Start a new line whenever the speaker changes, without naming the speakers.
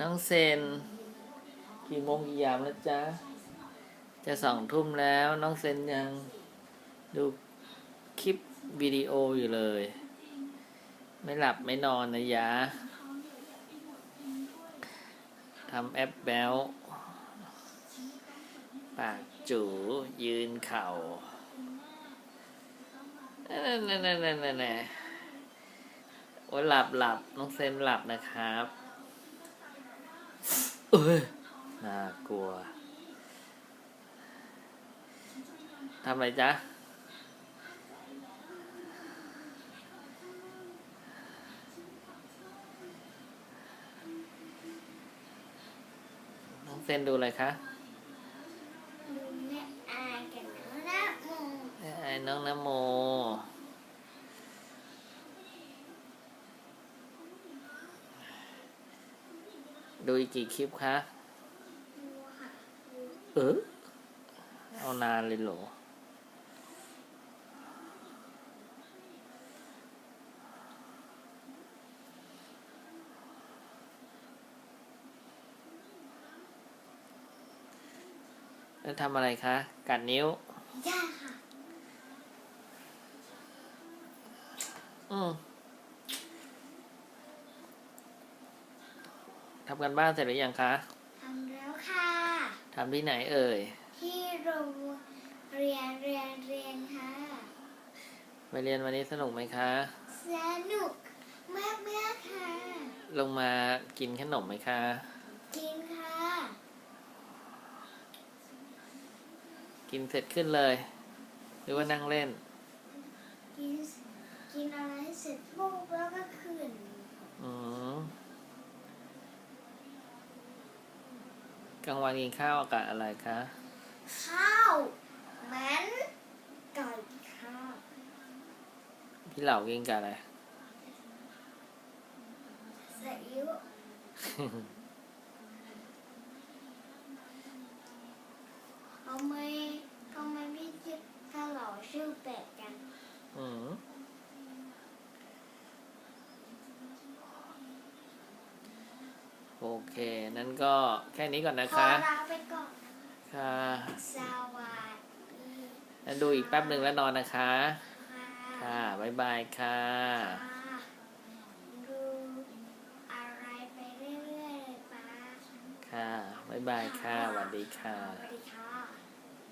น้องเซน กี่โมงกี่ยามแล้วจ๊ะ จะสองทุ่มแล้ว น้องเซนยังดูคลิปวิดีโออยู่เลย ไม่หลับไม่นอนนะยะทำแอปแบลปากจูยืนเข่านั่นนั่นนั่นนั่นนั่นนั่นโอ้ยหลับหลับน้องเซนหลับนะครับ เอ้ยน่ากลัวทำอะไรจ๊ะ น้องเซนดูอะไรคะ
ดูแม่อายกันนะนะโม
ไอ้น้องนโม ดูอีกกี่คลิปคะ
ดูค่ะดู
เออ เอานานเลยเหรอ แล้วทำอะไรคะ กัดนิ้ว
ได้ค่ะ
อืม ทำกันบ้านเสร็จหรือยังคะ
ทำแล้วค่ะ
ทำที่ไหนเอ่ย
ที่โรงเรียนเรียนเรียนค่ะ
ไปเรียนวันนี้สนุกไหมคะ
สนุกมากมากๆค่ะ
ลงมากินขนมไหมคะ
กินค่ะ
กินเสร็จขึ้นเลย หรือว่านั่งเล่น
กินกินอะไรเสร็จปุ๊บแล้วก็ขึ้น
อืม กลางวันกินข้าวกับอะไรคะ
ข้าวเหมือนไก่ค่ะ
พี่เหล่ากินกับอะไร
ซีอิ๊วทำไมทำไมพี่คิดถ้าเราชื่อเป็ดกัน
อืม โอเค นั้นก็แค่นี้ก่อนนะ
ขอ
คะ
ลาไปก่อน
ค่ะ
สวัสดี
แล้วดูอีกแป๊บหนึ่งแล้วนอนนะคะ
ค่ะ
ค่ะ บ๊ายบายค่ะ
ค่ะดูอะไรไปเรื่อยๆเลยป้า
ค่ะ บ๊ายบายค่ะสวัสดีค่ะ
สวัสดีค่ะ